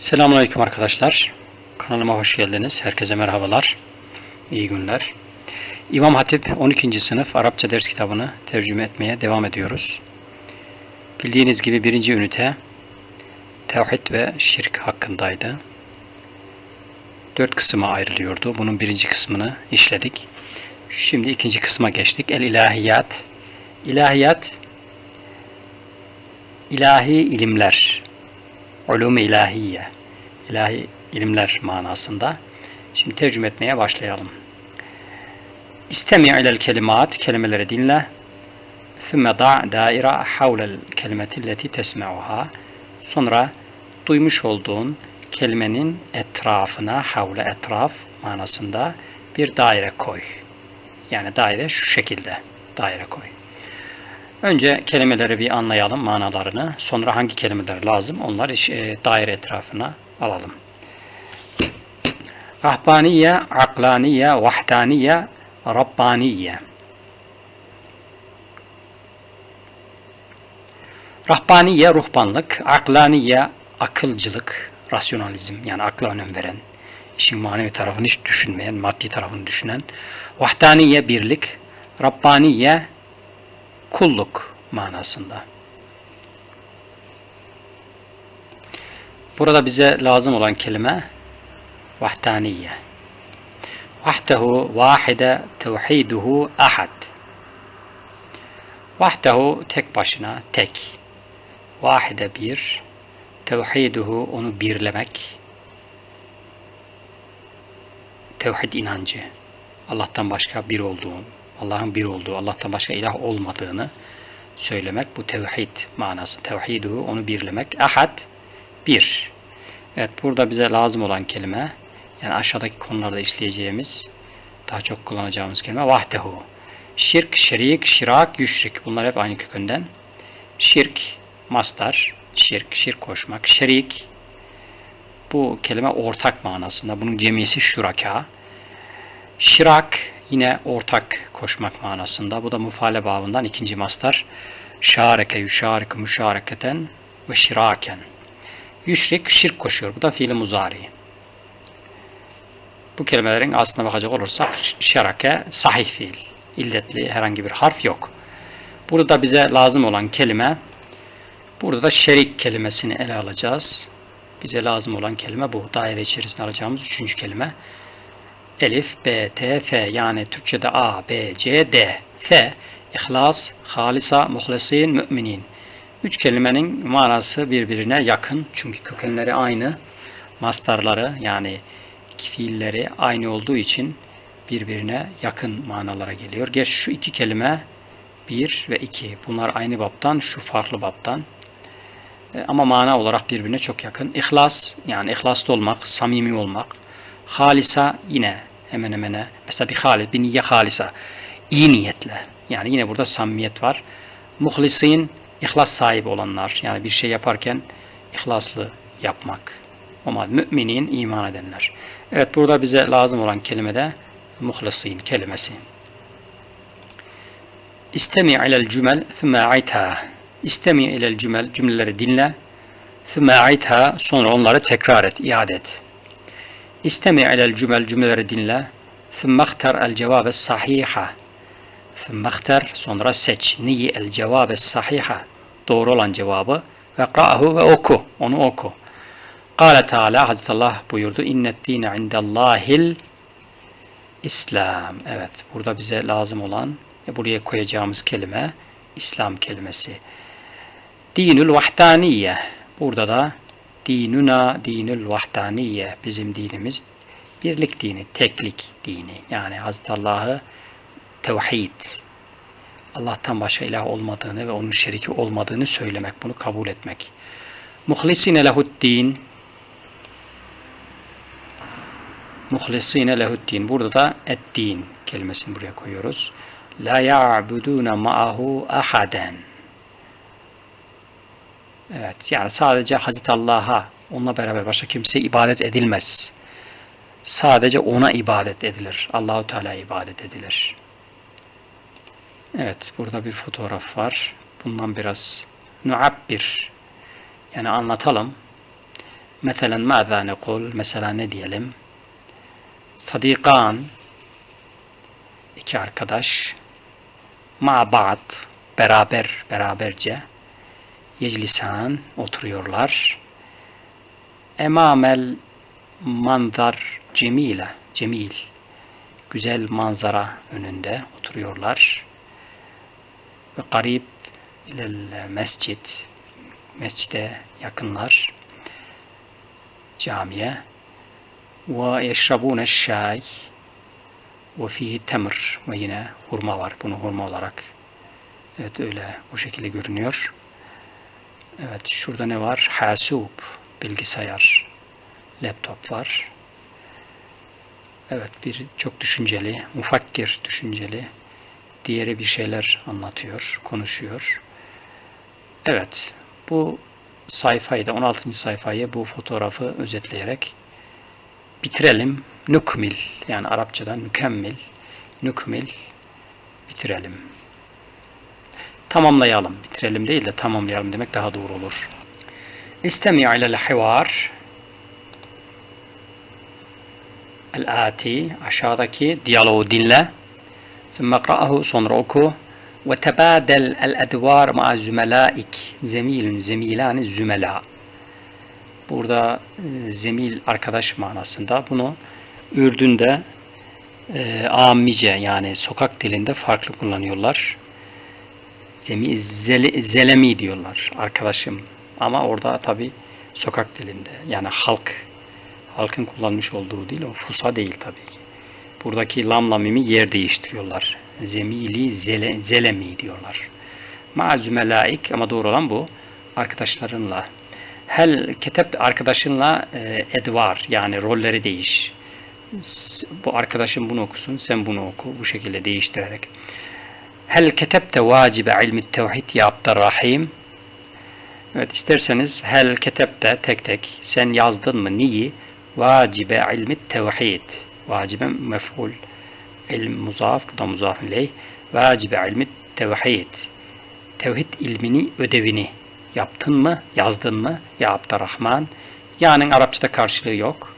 Selamünaleyküm arkadaşlar. Kanalıma hoş geldiniz. Herkese merhabalar. İyi günler. İmam Hatip 12. sınıf Arapça ders kitabını tercüme etmeye devam ediyoruz. Bildiğiniz gibi birinci ünite tevhid ve şirk hakkındaydı. Dört kısma ayrılıyordu. Bunun birinci kısmını işledik. Şimdi ikinci kısma geçtik. El ilahiyat. İlahiyat ilahi ilimler ulum-i ilahiye, ilahi ilimler manasında. Şimdi tercüme etmeye başlayalım. İstemi ilel kelimat, kelimeleri dinle. Thümme da' daira havlel kelimeti leti tesme'uha. Sonra duymuş olduğun kelimenin etrafına, havle etraf manasında bir daire koy. Yani daire şu şekilde daire koy. Önce kelimeleri bir anlayalım manalarını. Sonra hangi kelimeler lazım onları e, daire etrafına alalım. Rahbaniye, aklaniye, vahdaniye, Rabbaniye. Rahbaniye ruhbanlık, aklaniye akılcılık, rasyonalizm yani akla önem veren, işin manevi tarafını hiç düşünmeyen, maddi tarafını düşünen, vahdaniye birlik, Rabbaniye kulluk manasında. Burada bize lazım olan kelime vahdaniye. Vahdehu vahide tevhiduhu ahad. Vahdehu tek başına tek. Vahide bir. Tevhiduhu onu birlemek. Tevhid inancı. Allah'tan başka bir olduğun, Allah'ın bir olduğu, Allah'tan başka ilah olmadığını söylemek bu tevhid manası. Tevhiduhu onu birlemek. Ahad bir. Evet burada bize lazım olan kelime yani aşağıdaki konularda işleyeceğimiz daha çok kullanacağımız kelime vahdehu. Şirk, şerik, şirak, yüşrik. Bunlar hep aynı kökünden. Şirk, mastar, şirk, şirk koşmak. Şerik, bu kelime ortak manasında. Bunun cemiyesi şuraka. Şirak, Yine ortak koşmak manasında. Bu da mufale babından ikinci mastar. Şareke, yuşarike, müşareketen ve şiraken. Yüşrik, şirk koşuyor. Bu da fiili muzari. Bu kelimelerin aslına bakacak olursak şarake sahih fiil. İlletli herhangi bir harf yok. Burada bize lazım olan kelime burada da şerik kelimesini ele alacağız. Bize lazım olan kelime bu. Daire içerisinde alacağımız üçüncü kelime. Elif, B, T, F yani Türkçe'de A, B, C, D, F, İhlas, Halisa, Muhlesin, Müminin. Üç kelimenin manası birbirine yakın çünkü kökenleri aynı. Mastarları yani fiilleri aynı olduğu için birbirine yakın manalara geliyor. Gerçi şu iki kelime bir ve iki. Bunlar aynı baptan, şu farklı baptan. E, ama mana olarak birbirine çok yakın. İhlas yani ihlaslı olmak, samimi olmak. Halisa yine hemen hemen mesela bir halis, bir niye halisa iyi niyetle. Yani yine burada samimiyet var. Muhlisin ihlas sahibi olanlar. Yani bir şey yaparken ihlaslı yapmak. Ama müminin iman edenler. Evet burada bize lazım olan kelime de muhlisin kelimesi. İstemi ilel cümel thumma aitha. İstemi ilel cümel cümleleri dinle. Thumma aitha sonra onları tekrar et, iade et. İstemi ilel cümel cümleleri dinle. Thumma ihtar el cevabe sahiha. Thumma ihtar sonra seç. Niyi el cevabe sahiha. Doğru olan cevabı. Ve kra'hu ve oku. Onu oku. Kale Teala Hazreti Allah buyurdu. İnnet dine indellahil İslam. Evet burada bize lazım olan e, buraya koyacağımız kelime İslam kelimesi. Dinül vahdaniye. Burada da dinuna dinül vahdaniye bizim dinimiz birlik dini, teklik dini. Yani Hazreti Allah'ı tevhid, Allah'tan başka ilah olmadığını ve onun şeriki olmadığını söylemek, bunu kabul etmek. Muhlisine lehuddin Muhlisine lehuddin. Burada da eddin kelimesini buraya koyuyoruz. La ya'buduna ma'ahu ahaden. Evet, yani sadece Hazreti Allah'a onunla beraber başka kimseye ibadet edilmez. Sadece ona ibadet edilir. Allahu Teala ibadet edilir. Evet, burada bir fotoğraf var. Bundan biraz nuabbir yani anlatalım. Mesela mâzâ nekul mesela ne diyelim? Sadikan iki arkadaş ma ba'd beraber beraberce yeclisan oturuyorlar. Emamel manzar cemile cemil güzel manzara önünde oturuyorlar. Ve garip ilel mescid mescide yakınlar camiye ve yeşrabune şay ve fihi temr ve yine hurma var. Bunu hurma olarak evet öyle bu şekilde görünüyor. Evet şurada ne var? Hasub bilgisayar laptop var. Evet bir çok düşünceli, mufakkir düşünceli. Diğeri bir şeyler anlatıyor, konuşuyor. Evet bu sayfayı da 16. sayfayı bu fotoğrafı özetleyerek bitirelim. Nukmil yani Arapçadan mükemmel. Nukmil bitirelim tamamlayalım. Bitirelim değil de tamamlayalım demek daha doğru olur. İstemi ilel hivar el ati aşağıdaki diyaloğu dinle. Sümme kra'ahu sonra oku. Ve tebadel el edvar ma'a zümelaik. Zemilün zemilani zümela. Burada e, zemil arkadaş manasında bunu Ürdün'de e, amice yani sokak dilinde farklı kullanıyorlar. Zemi, zele, zelemi diyorlar arkadaşım. Ama orada tabi sokak dilinde yani halk halkın kullanmış olduğu değil o fusa değil tabii ki. Buradaki lamla mimi yer değiştiriyorlar. Zemili zele, zelemi diyorlar. Ma'zümelaik ama doğru olan bu. Arkadaşlarınla. Hel ketep arkadaşınla e, edvar yani rolleri değiş. Bu arkadaşın bunu okusun, sen bunu oku. Bu şekilde değiştirerek. Hel ketebte vacibe ilmi tevhid ya Abdurrahim. Evet isterseniz hel ketebte tek tek sen yazdın mı niyi? Vacibe ilmi tevhid. Vacibe mef'ul. İlm muzaf, da muzaf ileyh. Vacibe ilmi tevhid. Tevhid ilmini, ödevini yaptın mı, yazdın mı? Ya Abdurrahman. Yani Arapçada karşılığı yok.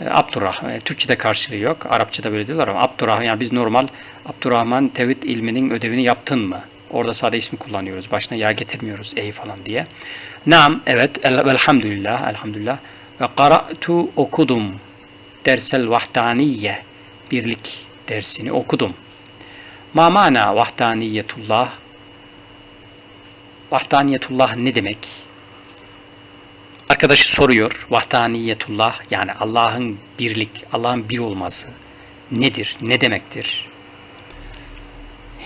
E, Abdurrahman, e, Türkçe'de karşılığı yok. Arapçada böyle diyorlar ama Abdurrahman, yani biz normal Abdurrahman tevhid ilminin ödevini yaptın mı? Orada sade ismi kullanıyoruz. Başına ya getirmiyoruz ey falan diye. Nam, evet, elhamdülillah, elhamdülillah. Ve qara'tu okudum dersel vahdaniye birlik dersini okudum. Ma mana vahdaniyetullah? Vahdaniyetullah ne demek? Arkadaşı soruyor. Vahdaniyetullah yani Allah'ın birlik, Allah'ın bir olması nedir? Ne demektir?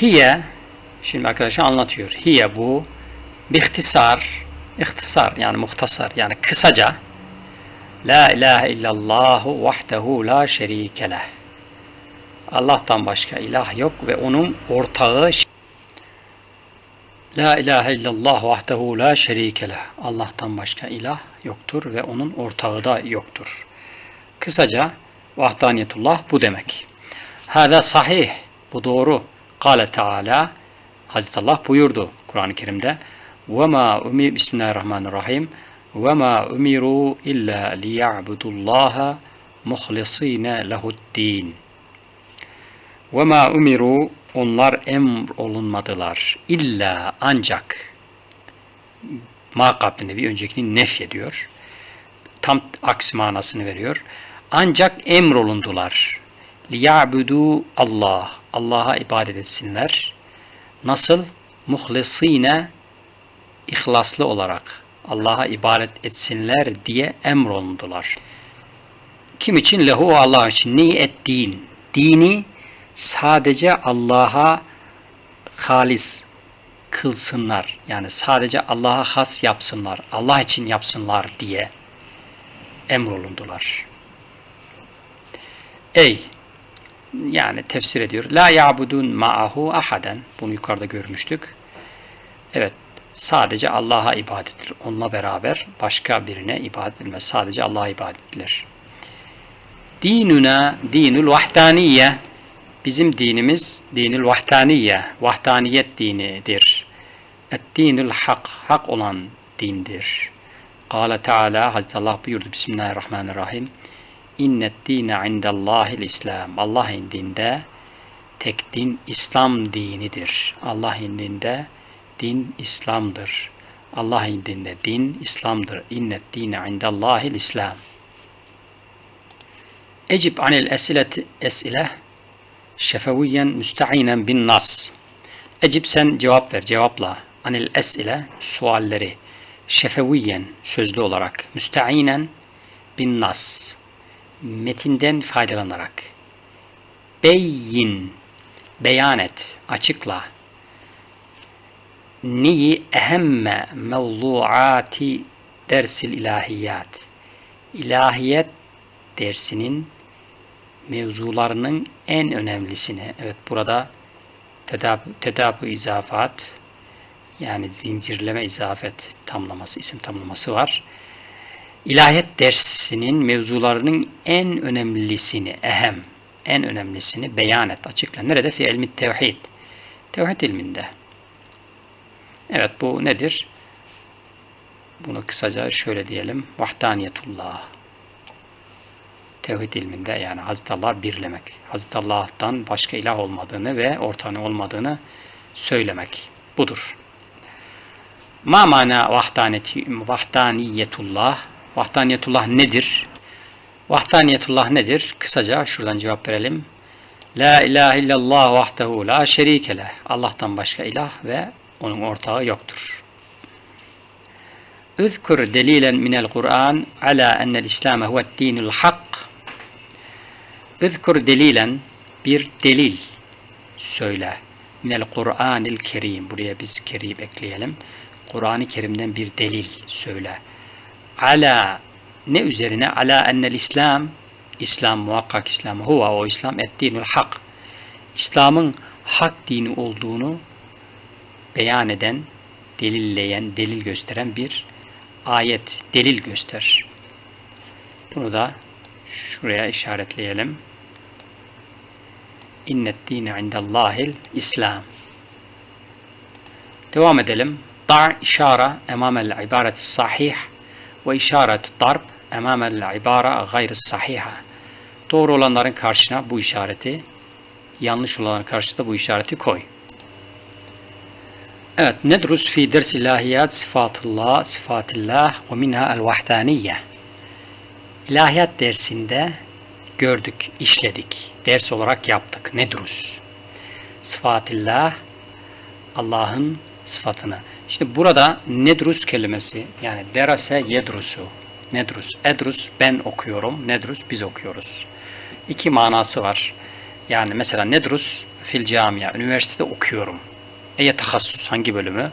Hiye şimdi arkadaşı anlatıyor. Hiye bu bihtisar, ihtisar yani muhtasar yani kısaca La ilahe illallahu vahdehu la şerike leh. Allah'tan başka ilah yok ve onun ortağı La ilahe illallah vahdehu la şerike leh. Allah'tan başka ilah yoktur ve onun ortağı da yoktur. Kısaca vahdaniyetullah bu demek. Hada sahih. Bu doğru. Kale Teala Hazreti Allah buyurdu Kur'an-ı Kerim'de. Ve ma umi Bismillahirrahmanirrahim. Ve ma umiru illa liya'budullaha muhlisine lehu'd-din. Ve ma umiru onlar emr olunmadılar. İlla ancak ma kablinde bir öncekini nef ediyor. Tam aksi manasını veriyor. Ancak emr olundular. Liyabudu Allah. Allah'a ibadet etsinler. Nasıl? Muhlisine ihlaslı olarak Allah'a ibadet etsinler diye emrolundular. Kim için? Lehu Allah için. Neyi et din? Dini sadece Allah'a halis kılsınlar. Yani sadece Allah'a has yapsınlar. Allah için yapsınlar diye emrolundular. Ey yani tefsir ediyor. La ya'budun ma'ahu ahaden. Bunu yukarıda görmüştük. Evet. Sadece Allah'a ibadet edilir. Onunla beraber başka birine ibadet edilmez. Sadece Allah'a ibadet edilir. Dinuna dinul vahdaniye. Bizim dinimiz dinül vahdaniye. Vahdaniyet dinidir. Et dinül hak. Hak olan dindir. Kâle Teala Hazreti Allah buyurdu Bismillahirrahmanirrahim. İnnet dine indellahil İslam. Allah indinde tek din İslam dinidir. Allah indinde din İslam'dır. Allah indinde din İslam'dır. İnnet dine indellahil İslam. Ecib anil esileti esile şefeviyen müsteinen bin nas. Ecib sen cevap ver, cevapla. Anil esile sualleri şefeviyen sözlü olarak müsteinen bin nas metinden faydalanarak beyin beyan et, açıkla. Neyi ehemme mevzuati dersil ilahiyat. İlahiyet dersinin mevzularının en önemlisini. Evet burada tedab tedabü izafat yani zincirleme izafet tamlaması, isim tamlaması var. İlahiyet dersinin mevzularının en önemlisini, ehem, en önemlisini beyan et, açıkla. Nerede? Fi ilmi tevhid. Tevhid ilminde. Evet bu nedir? Bunu kısaca şöyle diyelim. Vahdaniyetullah. Tevhid ilminde yani Hazreti Allah birlemek. Hazreti Allah'tan başka ilah olmadığını ve ortağı olmadığını söylemek. Budur. Ma mana vahdaniyetullah? Vahdaniyetullah nedir? Vahdaniyetullah nedir? Kısaca şuradan cevap verelim. La ilahe illallah vahdehu la şerike leh. Allah'tan başka ilah ve onun ortağı yoktur. Üzkur delilen minel Kur'an ala ennel İslam huve dinul hak. Üzkur delilen bir delil söyle. Minel Kur'anil Kerim. Buraya biz kerim ekleyelim. Kur'an-ı Kerim'den bir delil söyle. Ala ne üzerine? Ala ennel İslam İslam muhakkak İslam huva o İslam et dinul hak. İslam'ın hak dini olduğunu beyan eden, delilleyen, delil gösteren bir ayet, delil göster. Bunu da şuraya işaretleyelim. İnnet dine indallahil İslam. Devam edelim. Da işara emamel ibareti sahih ve işaret darb emamel ibara gayr sahiha. Doğru olanların karşına bu işareti, yanlış olanların karşısına bu işareti koy. Evet, nedrus fi ders ilahiyat sıfatullah, sıfatillah ve minha el vahdaniyye. İlahiyat dersinde gördük, işledik. Ders olarak yaptık. Nedrus. Sıfatillah, Allah'ın sıfatını. İşte burada nedrus kelimesi yani derase yedrusu. Nedrus. Edrus ben okuyorum. Nedrus biz okuyoruz. İki manası var. Yani mesela nedrus fil camia. Üniversitede okuyorum. Eye tahassus hangi bölümü?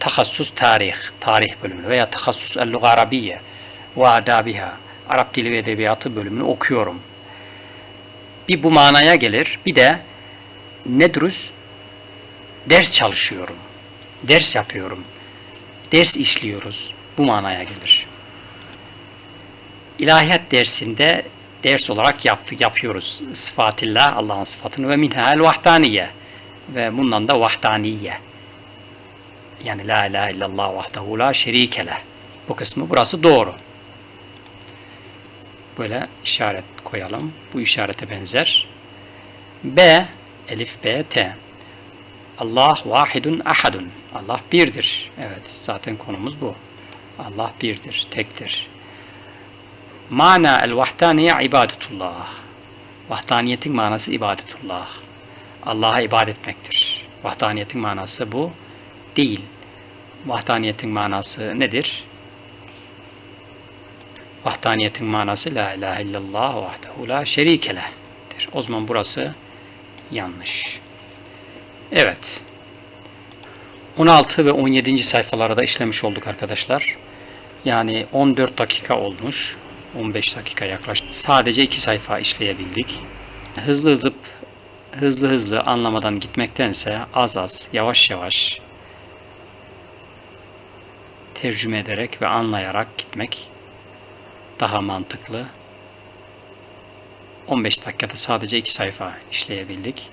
Tahassus tarih. Tarih bölümü veya tahassus el-luga ve adabiha. Arap dili ve edebiyatı bölümünü okuyorum. Bir bu manaya gelir. Bir de nedrus ders çalışıyorum ders yapıyorum. Ders işliyoruz. Bu manaya gelir. İlahiyat dersinde ders olarak yaptık, yapıyoruz. Sıfatillah, Allah'ın sıfatını ve minhal vahdaniye. Ve bundan da vahdaniye. Yani la ilahe illallah vahdehu la şerike Bu kısmı burası doğru. Böyle işaret koyalım. Bu işarete benzer. B, elif, B, T. Allah vahidun ahadun. Allah birdir. Evet zaten konumuz bu. Allah birdir, tektir. Mana el vahdaniye ibadetullah. Vahdaniyetin manası ibadetullah. Allah'a ibadet etmektir. Vahdaniyetin manası bu değil. Vahdaniyetin manası nedir? Vahdaniyetin manası la ilahe illallah vahdehu la şerike leh'tir. O zaman burası yanlış. Evet. 16 ve 17. sayfalara da işlemiş olduk arkadaşlar. Yani 14 dakika olmuş. 15 dakika yaklaşık. Sadece 2 sayfa işleyebildik. Hızlı hızlı hızlı hızlı anlamadan gitmektense az az, yavaş yavaş tercüme ederek ve anlayarak gitmek daha mantıklı. 15 dakikada sadece 2 sayfa işleyebildik.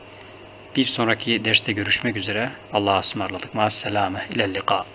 Bir sonraki derste görüşmek üzere. Allah'a ısmarladık. Ma'as selame. İlellika.